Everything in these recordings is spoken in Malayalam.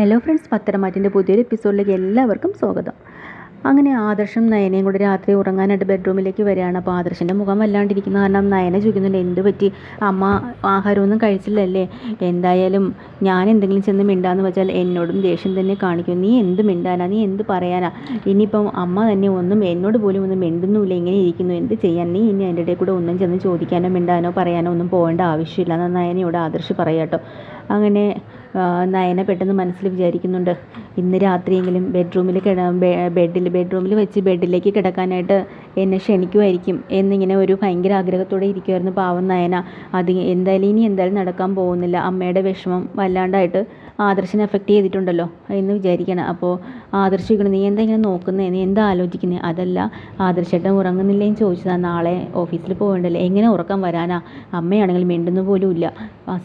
ഹലോ ഫ്രണ്ട്സ് പത്തരമാറ്റിന്റെ പുതിയൊരു എപ്പിസോഡിലേക്ക് എല്ലാവർക്കും സ്വാഗതം. അങ്ങനെ ആദർശം നയനയും കൂടി രാത്രി ഉറങ്ങാനായിട്ട് ബെഡ്റൂമിലേക്ക് വരികയാണ്. അപ്പോൾ ആദർശന്റെ മുഖം വല്ലാണ്ടിരിക്കുന്ന കാരണം നയന ചോദിക്കുന്നുണ്ട് എന്ത് പറ്റി? അമ്മ ആഹാരമൊന്നും കഴിച്ചില്ലല്ലേ? എന്തായാലും ഞാൻ എന്തെങ്കിലും ചെന്ന് മിണ്ടാന്ന് വെച്ചാൽ എന്നോടും ദേഷ്യം തന്നെ കാണിക്കും. നീ എന്ത് മിണ്ടാനാ? നീ എന്ത് പറയാനാ? ഇനിയിപ്പം അമ്മ തന്നെ ഒന്നും എന്നോട് പോലും ഒന്നും മിണ്ടുന്നുമില്ല ഇങ്ങനെ ഇരിക്കുന്നു. എന്ത് ചെയ്യാൻ? നീ ഇനി അതിന്റെ ഇടയിൽ കൂടെ ഒന്നും ചെന്ന് ചോദിക്കാനോ മിണ്ടാനോ പറയാനോ ഒന്നും പോകേണ്ട ആവശ്യമില്ല എന്ന് നയനയോട് ആദർശ് പറയാട്ടോ അങ്ങനെ നയന പെട്ടെന്ന് മനസ്സിൽ വിചാരിക്കുന്നുണ്ട്. ഇന്ന് രാത്രിയെങ്കിലും ബെഡ്റൂമിൽ കിട ബെഡിൽ ബെഡ്റൂമിൽ വെച്ച് ബെഡിലേക്ക് കിടക്കാനായിട്ട് എന്നെ ക്ഷണിക്കുമായിരിക്കും എന്നിങ്ങനെ ഒരു ഭയങ്കര ആഗ്രഹത്തോടെ ഇരിക്കുമായിരുന്നു പാവം നയന. അത് എന്തായാലും ഇനി എന്തായാലും നടക്കാൻ പോകുന്നില്ല. അമ്മയുടെ വിഷമം വല്ലാണ്ടായിട്ട് ആദർശിനെ എഫക്റ്റ് ചെയ്തിട്ടുണ്ടല്ലോ എന്ന് വിചാരിക്കണം. അപ്പോൾ ആദർശിക്കണം നീ എന്താ ഇങ്ങനെ നോക്കുന്നത് നീ എന്താ ആലോചിക്കുന്നത് അതല്ല ആദർശേട്ടൻ ഉറങ്ങുന്നില്ലേന്ന് ചോദിച്ചതാ. നാളെ ഓഫീസിൽ പോകേണ്ടല്ലേ എങ്ങനെ ഉറക്കം വരാനാ? അമ്മയാണെങ്കിൽ മിണ്ടുന്ന പോലും ഇല്ല.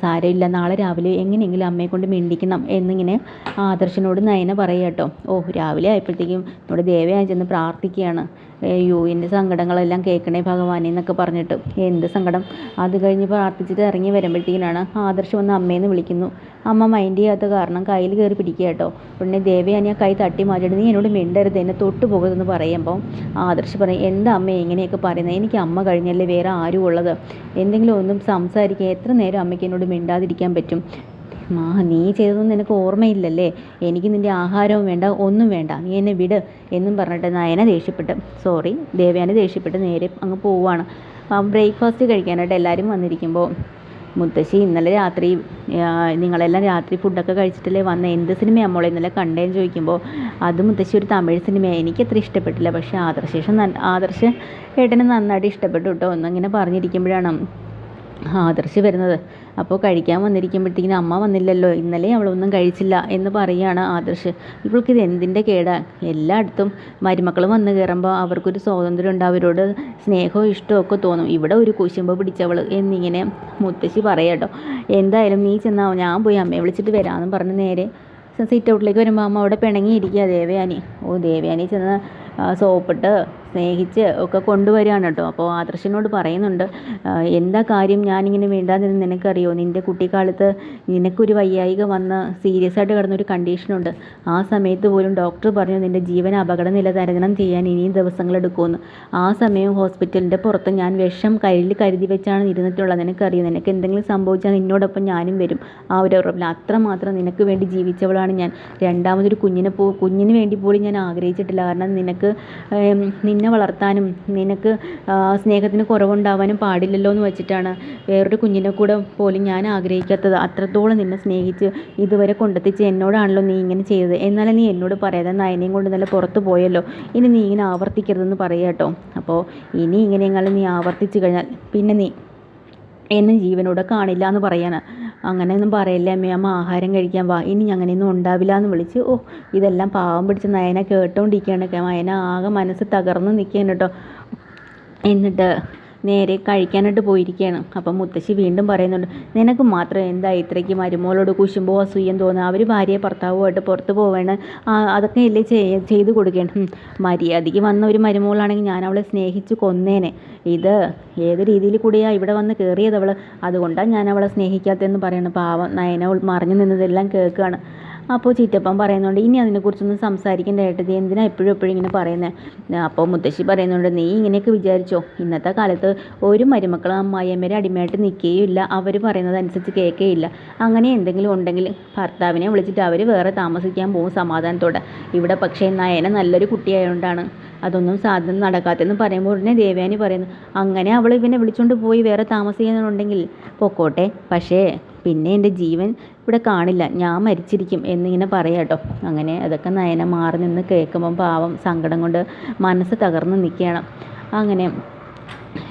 സാരമില്ല. നാളെ രാവിലെ എങ്ങനെയെങ്കിലും അമ്മയെ കൊണ്ട് മിണ്ടിക്കണം എന്നിങ്ങനെ ആദർശനോട് നയന പറയാട്ടോ ഓ രാവിലെ ആയപ്പോഴത്തേക്കും നമ്മുടെ ദേവയാൻ ചെന്ന് പ്രാർത്ഥിക്കുകയാണ്. അയ്യോ എന്റെ സങ്കടങ്ങളെല്ലാം കേൾക്കണേ ഭഗവാനെ എന്നൊക്കെ പറഞ്ഞിട്ട്. എന്ത് സങ്കടം? അത് കഴിഞ്ഞ് പ്രാർത്ഥിച്ചിട്ട് ഇറങ്ങി വരുമ്പോഴത്തേക്കിനാണ് ആദർശ് വന്ന് അമ്മയെന്ന് വിളിക്കുന്നു. അമ്മ മൈൻഡ് ചെയ്യാത്ത കാരണം കയ്യിൽ കയറി പിടിക്കുക കേട്ടോ. ഉടനെ ദേവയാനി ആ കൈ തട്ടി മാറ്റിയിട്ട് നീ എന്നോട് മിണ്ടരുത് എന്നെ തൊട്ട് പോകരുതെന്ന് പറയുമ്പോൾ ആദർശ് പറയും എന്താ അമ്മ ഇങ്ങനെയൊക്കെ പറയുന്നത് എനിക്ക് അമ്മ കഴിഞ്ഞല്ലേ വേറെ ആരും ഉള്ളത്. എന്തെങ്കിലും ഒന്നും സംസാരിക്കുക എത്ര നേരം അമ്മയ്ക്ക് എന്നോട് മിണ്ടാതിരിക്കാൻ പറ്റും? മാ നീ ചെയ്തതൊന്നും നിനക്ക് ഓർമ്മയില്ലല്ലേ? എനിക്ക് നിന്റെ ആഹാരവും വേണ്ട ഒന്നും വേണ്ട. നീ എന്നെ വിട് എന്നും പറഞ്ഞിട്ട് നയന ദേഷ്യപ്പെട്ട് സോറി ദേവയാനി ദേഷ്യപ്പെട്ട് നേരെ അങ്ങ് പോവുകയാണ് ബ്രേക്ക്ഫാസ്റ്റ് കഴിക്കാനായിട്ട് എല്ലാവരും വന്നിരിക്കുമ്പോൾ മുത്തശ്ശി ഇന്നലെ രാത്രി നിങ്ങളെല്ലാം രാത്രി ഫുഡൊക്കെ കഴിച്ചിട്ടല്ലേ വന്ന? എന്ത് സിനിമയാണ് മോളെ ഇന്നലെ കണ്ടേന്ന് ചോദിക്കുമ്പോൾ അത് മുത്തശ്ശി ഒരു തമിഴ് സിനിമയാണ് അത്ര ഇഷ്ടപ്പെട്ടില്ല. പക്ഷേ ആദർശേഷം ആദർശ് ഏട്ടന് നന്നായിട്ട് ഇഷ്ടപ്പെട്ടു കേട്ടോ ഒന്നങ്ങനെ പറഞ്ഞിരിക്കുമ്പോഴാണ് ആദർശ് വരുന്നത്. അപ്പോൾ കഴിക്കാൻ വന്നിരിക്കുമ്പോഴത്തേക്കിനും അമ്മ വന്നില്ലല്ലോ ഇന്നലെ അവളൊന്നും കഴിച്ചില്ല എന്ന് പറയുകയാണ് ആദർശ്. ഇവൾക്ക് ഇത് എന്തിന്റെ കേടാ? എല്ലായിടത്തും മരുമക്കൾ വന്ന് കയറുമ്പോൾ അവർക്കൊരു സ്വാതന്ത്ര്യം ഉണ്ട് അവരോട് സ്നേഹവും ഇഷ്ടവും ഒക്കെ തോന്നും. ഇവിടെ ഒരു കുശുമ്പ് പിടിച്ചവൾ എന്നിങ്ങനെ മുത്തശ്ശി പറയാട്ടോ എന്തായാലും നീ ചെന്നാ ഞാൻ പോയി അമ്മയെ വിളിച്ചിട്ട് വരാമെന്ന് പറഞ്ഞ് നേരെ സീറ്റ് ഔട്ടിലേക്ക് വരുമ്പോൾ അമ്മ അവിടെ പിണങ്ങിയിരിക്കുക ദേവയാനി. ഓ ദേവയാനി ചെന്ന് സോപ്പിട്ട് സ്നേഹിച്ച് ഒക്കെ കൊണ്ടുവരികയാണ് കേട്ടോ. അപ്പോൾ ആദർശനോട് പറയുന്നുണ്ട് എന്താ കാര്യം? ഞാനിങ്ങനെ വേണ്ടാതിരുന്ന് നിനക്കറിയോ? നിന്റെ കുട്ടിക്കാലത്ത് നിനക്കൊരു വയ്യായിക വന്ന് സീരിയസ് ആയിട്ട് കിടന്നൊരു കണ്ടീഷനുണ്ട് ആ സമയത്ത് പോലും ഡോക്ടർ പറഞ്ഞു നിന്റെ ജീവൻ അപകട നില തരണം ചെയ്യാൻ ഇനിയും ദിവസങ്ങളെടുക്കുമെന്ന് ആ സമയം ഹോസ്പിറ്റലിന്റെ പുറത്ത് ഞാൻ വിഷം കയ്യിൽ കരുതി വെച്ചാണ് ഇരുന്നിട്ടുള്ളത്. നിനക്കറിയോ? നിനക്ക് എന്തെങ്കിലും സംഭവിച്ചാൽ നിന്നോടൊപ്പം ഞാനും വരും. ആ ഒരു ഉറപ്പിൽ അത്രമാത്രം നിനക്ക് വേണ്ടി ജീവിച്ചവളാണ് ഞാൻ. രണ്ടാമതൊരു കുഞ്ഞിനെ പോ കുഞ്ഞിന് വേണ്ടി പോലും ഞാൻ ആഗ്രഹിച്ചിട്ടില്ല. കാരണം നിനക്ക് ഏം, നിന്നെ വളർത്താനും നിനക്ക് സ്നേഹത്തിന് കുറവുണ്ടാവാനും പാടില്ലല്ലോ എന്ന് വെച്ചിട്ടാണ് വേറൊരു കുഞ്ഞിനെ കൂടെ പോലും ഞാൻ ആഗ്രഹിക്കാത്തത്. അത്രത്തോളം നിന്നെ സ്നേഹിച്ച് ഇതുവരെ കൊണ്ടെത്തിച്ച് എന്നോടാണല്ലോ നീ ഇങ്ങനെ ചെയ്തത്. എന്നാലും നീ എന്നോട് പറയാതെ നയനെയും കൊണ്ട് നല്ല പുറത്ത് പോയല്ലോ. ഇനി നീ ഇങ്ങനെ ആവർത്തിക്കരുതെന്ന് പറയാം കേട്ടോ. അപ്പോൾ ഇനി ഇങ്ങനെയെങ്കിലും നീ ആവർത്തിച്ചു കഴിഞ്ഞാൽ പിന്നെ നീ എന്നെ ജീവനോടെ കാണില്ല എന്ന് പറയാണ്. അങ്ങനെയൊന്നും പറയല്ലേ അമ്മേ അമ്മ ആഹാരം കഴിക്കാൻ വാ. ഇനി അങ്ങനെയൊന്നും ഉണ്ടാവില്ല എന്ന് വിളിച്ച് ഓ ഇതെല്ലാം പാവം പിടിച്ച് നയന കേട്ടോണ്ടിരിക്കുകയാണ്. നയന ആകെ മനസ്സ് തകർന്ന് നിൽക്കുകയാണ് കേട്ടോ എന്നിട്ട് നേരെ കഴിക്കാനായിട്ട് പോയിരിക്കുകയാണ്. അപ്പം മുത്തശ്ശി വീണ്ടും പറയുന്നുണ്ട് നിനക്ക് മാത്രം എന്താ ഇത്രയ്ക്ക് മരുമോളോട് കുശുമ്പോ അസൂയം തോന്നുക അവർ ഭാര്യയെ ഭർത്താവുമായിട്ട് പുറത്ത് പോവേണ്ട അതൊക്കെ അല്ലേ ചെയ്ത് കൊടുക്കേണ്ട മര്യാദയ്ക്ക് വന്ന ഒരു മരുമോളാണെങ്കിൽ ഞാൻ അവളെ സ്നേഹിച്ച് കൊന്നേനെ. ഇത് ഏത് രീതിയിൽ കൂടിയാണ് ഇവിടെ വന്ന് കയറിയത് അവൾ അതുകൊണ്ടാണ് ഞാൻ അവളെ സ്നേഹിക്കാത്തതെന്ന് പറയണം. പാവം നയന മറിഞ്ഞു നിന്നതെല്ലാം കേൾക്കുകയാണ് അപ്പോൾ ചിറ്റപ്പൻ പറയുന്നുണ്ട് ഇനി അതിനെക്കുറിച്ചൊന്നും സംസാരിക്കേണ്ട ഏട്ടത്തി എന്തിനാ എപ്പോഴും എപ്പോഴും ഇങ്ങനെ പറയുന്നത് അപ്പോൾ മുത്തശ്ശി പറയുന്നുണ്ട് നീ ഇങ്ങനെയൊക്കെ വിചാരിച്ചോ? ഇന്നത്തെ കാലത്ത് ഒരു മരുമക്കളും അമ്മായിയമ്മരെ അടിമയായിട്ട് നിൽക്കുകയില്ല അവർ പറയുന്നത് അനുസരിച്ച് കേൾക്കുകയില്ല അങ്ങനെ എന്തെങ്കിലും ഉണ്ടെങ്കിൽ ഭർത്താവിനെ വിളിച്ചിട്ട് അവർ വേറെ താമസിക്കാൻ പോകും സമാധാനത്തോടെ. ഇവിടെ പക്ഷേ നയന നല്ലൊരു കുട്ടിയായതുകൊണ്ടാണ് അതൊന്നും സാധനം നടക്കാത്തെന്ന് പറയുമ്പോൾ ഉടനെ ദേവയാനി പറയുന്നു അങ്ങനെ അവൾ ഇവനെ വിളിച്ചുകൊണ്ട് പോയി വേറെ താമസിക്കുന്നുണ്ടെങ്കിൽ പൊക്കോട്ടെ. പക്ഷേ പിന്നെ എന്റെ ജീവൻ ഇവിടെ കാണില്ല. ഞാൻ മരിച്ചിരിക്കും എന്നിങ്ങനെ പറയാം കേട്ടോ. അങ്ങനെ അതൊക്കെ നയന മാറി നിന്ന് കേൾക്കുമ്പം പാവം സങ്കടം കൊണ്ട് മനസ്സ് തകർന്ന് നിൽക്കുകയാണ്. അങ്ങനെ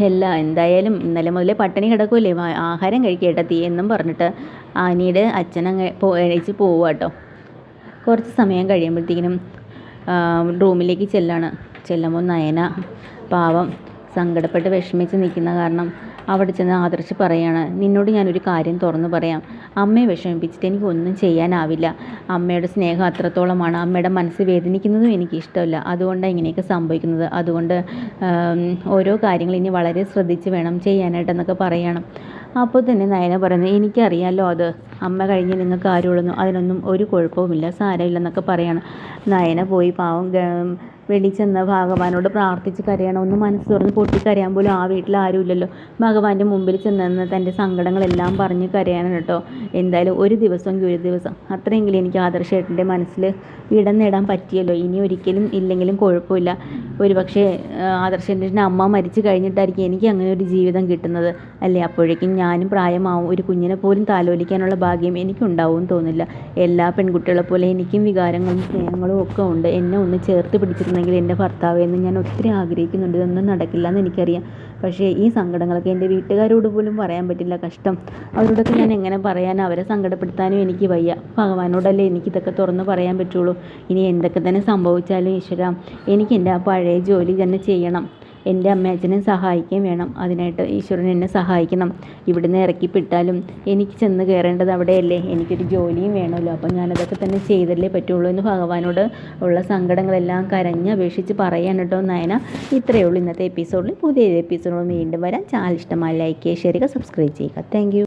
എല്ലാം എന്തായാലും ഇന്നലെ മുതലേ പട്ടിണി കിടക്കുമല്ലേ ആഹാരം കഴിക്കട്ടെ തീ എന്നും പറഞ്ഞിട്ട് ആനിയുടെ അച്ഛനങ്ങ് എണീച്ച് പോവുക കേട്ടോ. കുറച്ച് സമയം കഴിയുമ്പോഴത്തേക്കിനും റൂമിലേക്ക് ചെല്ലാണ്. ചെല്ലുമ്പോൾ നയന പാവം സങ്കടപ്പെട്ട് വിഷമിച്ച് നിൽക്കുന്ന കാരണം അവിടെ ചെന്ന് ആദർശ് പറയാണ് നിന്നോട് ഞാനൊരു കാര്യം തുറന്നു പറയാം. അമ്മയെ വിഷമിപ്പിച്ചിട്ട് എനിക്ക് ഒന്നും ചെയ്യാനാവില്ല. അമ്മയുടെ സ്നേഹം അത്രത്തോളമാണ്. അമ്മയുടെ മനസ്സ് വേദനിക്കുന്നതും എനിക്ക് ഇഷ്ടമല്ല. അതുകൊണ്ടാണ് ഇങ്ങനെയൊക്കെ സംഭവിക്കുന്നത്. അതുകൊണ്ട് ഓരോ കാര്യങ്ങൾ ഇനി വളരെ ശ്രദ്ധിച്ച് വേണം ചെയ്യാനായിട്ടെന്നൊക്കെ പറയണം. അപ്പോൾ തന്നെ നയന പറയുന്നത് എനിക്കറിയാമല്ലോ അത്. അമ്മ കഴിഞ്ഞ് നിങ്ങൾക്ക് ആരുള്ളൂ അതിനൊന്നും ഒരു കുഴപ്പവുമില്ല സാരമില്ലെന്നൊക്കെ പറയാണ്. നയന പോയി പാവം വെളിയിൽ ചെന്ന ഭഗവാനോട് പ്രാർത്ഥിച്ച് കരയണം. ഒന്ന് മനസ്സ് തുറന്ന് പൊട്ടിക്കരയാൻ പോലും ആ വീട്ടിൽ ആരുമില്ലല്ലോ. ഭഗവാന്റെ മുമ്പിൽ ചെന്ന് തന്റെ സങ്കടങ്ങളെല്ലാം പറഞ്ഞ് കരയാനാണ് കേട്ടോ. എന്തായാലും ഒരു ദിവസമെങ്കിൽ ഒരു ദിവസം. അത്രയെങ്കിലും എനിക്ക് ആദർശേട്ടന്റെ മനസ്സിൽ ഇടം നേടാൻ പറ്റിയല്ലോ. ഇനി ഒരിക്കലും ഇല്ലെങ്കിലും കുഴപ്പമില്ല. ഒരു പക്ഷേ ആദർശേട്ടന്റെ അമ്മ മരിച്ചു കഴിഞ്ഞിട്ടായിരിക്കും എനിക്ക് അങ്ങനെ ഒരു ജീവിതം കിട്ടുന്നത്. അല്ലേ? അപ്പോഴേക്കും ഞാനും പ്രായമാവും. ഒരു കുഞ്ഞിനെ പോലും താലോലിക്കാനുള്ള ഭാഗ്യം എനിക്കുണ്ടാവും തോന്നില്ല. എല്ലാ പെൺകുട്ടികളെ പോലെ എനിക്കും വികാരങ്ങളും സ്നേഹങ്ങളും ഒക്കെ ഉണ്ട്. എന്നെ ഒന്ന് ചേർത്ത് പിടിച്ചിരുന്നെങ്കിൽ എന്റെ ഭർത്താവ് എന്ന് ഞാൻ ഒത്തിരി ആഗ്രഹിക്കുന്നുണ്ട്. ഇതൊന്നും നടക്കില്ല എന്ന് എനിക്കറിയാം. പക്ഷേ ഈ സങ്കടങ്ങളൊക്കെ എന്റെ വീട്ടുകാരോട് പോലും പറയാൻ പറ്റില്ല. കഷ്ടം. അവരോടൊക്കെ ഞാൻ എങ്ങനെ പറയാൻ അവരെ സങ്കടപ്പെടുത്താനും എനിക്ക് വയ്യ. ഭഗവാനോടല്ലേ എനിക്കിതൊക്കെ തുറന്ന് പറയാൻ പറ്റുള്ളൂ. ഇനി എന്തൊക്കെ തന്നെ സംഭവിച്ചാലും ഈശ്വര എനിക്ക് എന്റെ ആ പഴയ ജോലി തന്നെ ചെയ്യണം. എന്റെ അമ്മയച്ഛനെ സഹായിക്കുകയും വേണം. അതിനായിട്ട് ഈശ്വരൻ എന്നെ സഹായിക്കണം. ഇവിടുന്ന് ഇറക്കിപ്പെട്ടാലും എനിക്ക് ചെന്ന് കയറേണ്ടത് അവിടെയല്ലേ? എനിക്കൊരു ജോലിയും വേണമല്ലോ. അപ്പം ഞാനതൊക്കെ തന്നെ ചെയ്തല്ലേ പറ്റുള്ളൂ എന്ന് ഭഗവാനോട് ഉള്ള സങ്കടങ്ങളെല്ലാം കരഞ്ഞ് അപേക്ഷിച്ച് പറയാൻ കേട്ടോ നയന. ഇത്രയേ ഉള്ളൂ ഇന്നത്തെ എപ്പിസോഡിൽ പുതിയ എപ്പിസോഡിൽ വീണ്ടും വരാം. ചാനൽ ഇഷ്ടമായി ലൈക്ക് ചെയ്യുക ഷെയർ ചെയ്യുക സബ്സ്ക്രൈബ് ചെയ്യുക. താങ്ക്